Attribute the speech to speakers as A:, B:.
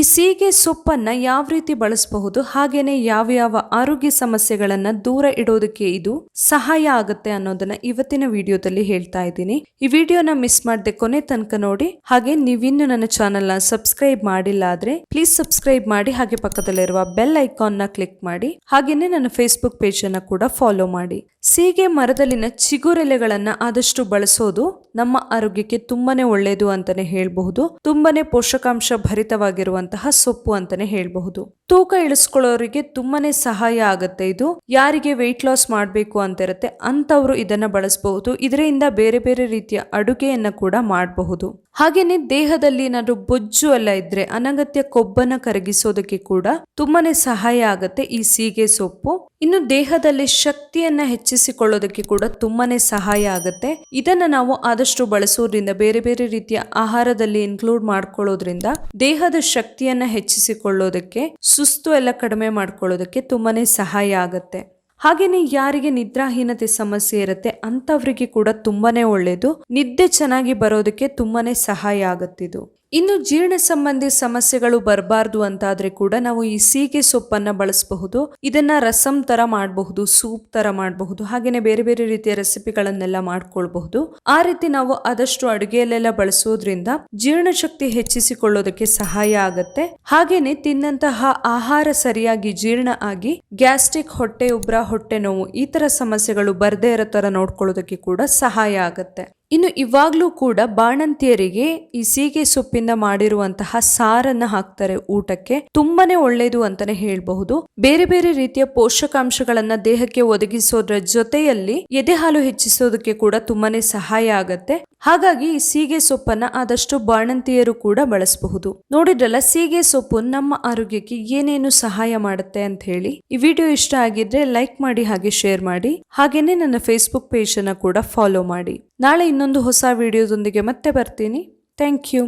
A: ಈ ಸೀಗೆ ಸೊಪ್ಪನ್ನ ಯಾವ ರೀತಿ ಬಳಸಬಹುದು, ಹಾಗೇನೆ ಯಾವ ಯಾವ ಆರೋಗ್ಯ ಸಮಸ್ಯೆಗಳನ್ನ ದೂರ ಇಡೋದಕ್ಕೆ ಇದು ಸಹಾಯ ಆಗುತ್ತೆ ಅನ್ನೋದನ್ನ ಇವತ್ತಿನ ವಿಡಿಯೋದಲ್ಲಿ ಹೇಳ್ತಾ ಇದ್ದೀನಿ. ಈ ವಿಡಿಯೋನ ಮಿಸ್ ಮಾಡದೆ ಕೊನೆ ತನಕ ನೋಡಿ, ಹಾಗೆ ನೀವಿನ್ನು ನನ್ನ ಚಾನೆಲ್ನ ಸಬ್ಸ್ಕ್ರೈಬ್ ಮಾಡಿಲ್ಲ ಆದ್ರೆ ಪ್ಲೀಸ್ ಸಬ್ಸ್ಕ್ರೈಬ್ ಮಾಡಿ, ಹಾಗೆ ಪಕ್ಕದಲ್ಲಿರುವ ಬೆಲ್ ಐಕಾನ್ನ ಕ್ಲಿಕ್ ಮಾಡಿ, ಹಾಗೇನೆ ನನ್ನ ಫೇಸ್ಬುಕ್ ಪೇಜ್ ಅನ್ನ ಕೂಡ ಫಾಲೋ ಮಾಡಿ. ಸೀಗೆ ಮರದಲ್ಲಿನ ಚಿಗುರೆಲೆಗಳನ್ನ ಆದಷ್ಟು ಬಳಸೋದು ನಮ್ಮ ಆರೋಗ್ಯಕ್ಕೆ ತುಂಬಾನೇ ಒಳ್ಳೆಯದು ಅಂತಾನೆ ಹೇಳಬಹುದು. ತುಂಬಾನೇ ಪೋಷಕಾಂಶ ಭರಿತವಾಗಿರುವಂತಹ ಸೊಪ್ಪು ಅಂತಾನೆ ಹೇಳಬಹುದು. ತೂಕ ಇಳಿಸ್ಕೊಳ್ಳೋರಿಗೆ ತುಂಬಾನೇ ಸಹಾಯ ಆಗುತ್ತೆ ಇದು. ಯಾರಿಗೆ ವೆಯ್ಟ್ ಲಾಸ್ ಮಾಡಬೇಕು ಅಂತ ಇರುತ್ತೆ ಅಂತವ್ರು ಇದನ್ನ ಬಳಸಬಹುದು. ಇದರಿಂದ ಬೇರೆ ಬೇರೆ ರೀತಿಯ ಅಡುಗೆಯನ್ನ ಕೂಡ ಮಾಡಬಹುದು. ಹಾಗೇನೆ ದೇಹದಲ್ಲಿ ಏನಾದ್ರು ಬೊಜ್ಜು ಎಲ್ಲ ಇದ್ರೆ ಅನಗತ್ಯ ಕೊಬ್ಬನ್ನ ಕರಗಿಸೋದಕ್ಕೆ ಕೂಡ ತುಂಬಾನೇ ಸಹಾಯ ಆಗುತ್ತೆ ಈ ಸೀಗೆ ಸೊಪ್ಪು. ಇನ್ನು ದೇಹದಲ್ಲಿ ಶಕ್ತಿಯನ್ನ ಹೆಚ್ಚಿಸಿಕೊಳ್ಳೋದಕ್ಕೆ ಕೂಡ ತುಂಬಾನೇ ಸಹಾಯ ಆಗುತ್ತೆ. ಇದನ್ನ ನಾವು ಆದಷ್ಟು ಬಳಸೋದ್ರಿಂದ, ಬೇರೆ ಬೇರೆ ರೀತಿಯ ಆಹಾರದಲ್ಲಿ ಇನ್ಕ್ಲೂಡ್ ಮಾಡ್ಕೊಳ್ಳೋದ್ರಿಂದ ದೇಹದ ಶಕ್ತಿಯನ್ನ ಹೆಚ್ಚಿಸಿಕೊಳ್ಳೋದಕ್ಕೆ, ಸುಸ್ತು ಎಲ್ಲ ಕಡಿಮೆ ಮಾಡ್ಕೊಳ್ಳೋದಕ್ಕೆ ತುಂಬಾನೇ ಸಹಾಯ ಆಗುತ್ತೆ. ಹಾಗೆಯೇ ಯಾರಿಗೆ ನಿದ್ರಾಹೀನತೆ ಸಮಸ್ಯೆ ಇರುತ್ತೆ ಅಂತವ್ರಿಗೆ ಕೂಡ ತುಂಬಾನೇ ಒಳ್ಳೆಯದು ನಿದ್ದೆ ಚೆನ್ನಾಗಿ ಬರೋದಕ್ಕೆ ತುಂಬಾನೇ ಸಹಾಯ ಆಗುತ್ತಿದು ಇನ್ನು ಜೀರ್ಣ ಸಂಬಂಧಿ ಸಮಸ್ಯೆಗಳು ಬರಬಾರ್ದು ಅಂತಾದ್ರೆ ಕೂಡ ನಾವು ಈ ಸೀಗೆ ಸೊಪ್ಪನ್ನ ಬಳಸಬಹುದು, ಇದನ್ನ ರಸಂ ತರ ಮಾಡಬಹುದು, ಸೂಪ್ ತರ ಮಾಡಬಹುದು, ಹಾಗೇನೆ ಬೇರೆ ಬೇರೆ ರೀತಿಯ ರೆಸಿಪಿಗಳನ್ನೆಲ್ಲ ಮಾಡ್ಕೊಳ್ಬಹುದು. ಆ ರೀತಿ ನಾವು ಆದಷ್ಟು ಅಡುಗೆಯಲ್ಲೆಲ್ಲ ಬಳಸೋದ್ರಿಂದ ಜೀರ್ಣಶಕ್ತಿ ಹೆಚ್ಚಿಸಿಕೊಳ್ಳೋದಕ್ಕೆ ಸಹಾಯ ಆಗತ್ತೆ. ಹಾಗೇನೆ ತಿನ್ನಂತಹ ಆಹಾರ ಸರಿಯಾಗಿ ಜೀರ್ಣ ಆಗಿ ಗ್ಯಾಸ್ಟ್ರಿಕ್ ಹೊಟ್ಟೆ, ಉಬ್ರ ಹೊಟ್ಟೆ ನೋವು ಈ ತರ ಸಮಸ್ಯೆಗಳು ಬರದೇ ಇರೋ ತರ ನೋಡ್ಕೊಳ್ಳೋದಕ್ಕೆ ಕೂಡ ಸಹಾಯ ಆಗತ್ತೆ. ಇನ್ನು ಇವಾಗ್ಲೂ ಕೂಡ ಬಾಣಂತಿಯರಿಗೆ ಈ ಸೀಗೆ ಸೊಪ್ಪಿಂದ ಮಾಡಿರುವಂತಹ ಸಾರನ್ನ ಹಾಕ್ತಾರೆ ಊಟಕ್ಕೆ. ತುಂಬಾನೇ ಒಳ್ಳೇದು ಅಂತಾನೆ ಹೇಳಬಹುದು. ಬೇರೆ ಬೇರೆ ರೀತಿಯ ಪೋಷಕಾಂಶಗಳನ್ನ ದೇಹಕ್ಕೆ ಒದಗಿಸೋದ್ರ ಜೊತೆಯಲ್ಲಿ ಎದೆ ಹಾಲು ಹೆಚ್ಚಿಸೋದಕ್ಕೆ ಕೂಡ ತುಂಬಾನೇ ಸಹಾಯ ಆಗತ್ತೆ. ಹಾಗಾಗಿ ಈ ಸೀಗೆ ಸೊಪ್ಪನ್ನ ಆದಷ್ಟು ಬಾಣಂತಿಯರು ಕೂಡ ಬಳಸಬಹುದು. ನೋಡಿದ್ರಲ್ಲ, ಸೀಗೆ ಸೊಪ್ಪು ನಮ್ಮ ಆರೋಗ್ಯಕ್ಕೆ ಏನೇನು ಸಹಾಯ ಮಾಡುತ್ತೆ ಅಂತ ಹೇಳಿ. ಈ ವಿಡಿಯೋ ಇಷ್ಟ ಆಗಿದ್ರೆ ಲೈಕ್ ಮಾಡಿ ಹಾಗೆ ಶೇರ್ ಮಾಡಿ. ಹಾಗೇನೆ ನನ್ನ ಫೇಸ್ಬುಕ್ ಪೇಜ್ ಅನ್ನ ಕೂಡ ಫಾಲೋ ಮಾಡಿ. ನಾಳೆ ಇನ್ನೊಂದು ಹೊಸ ವೀಡಿಯೋದೊಂದಿಗೆ ಮತ್ತೆ ಬರ್ತೀನಿ. Thank you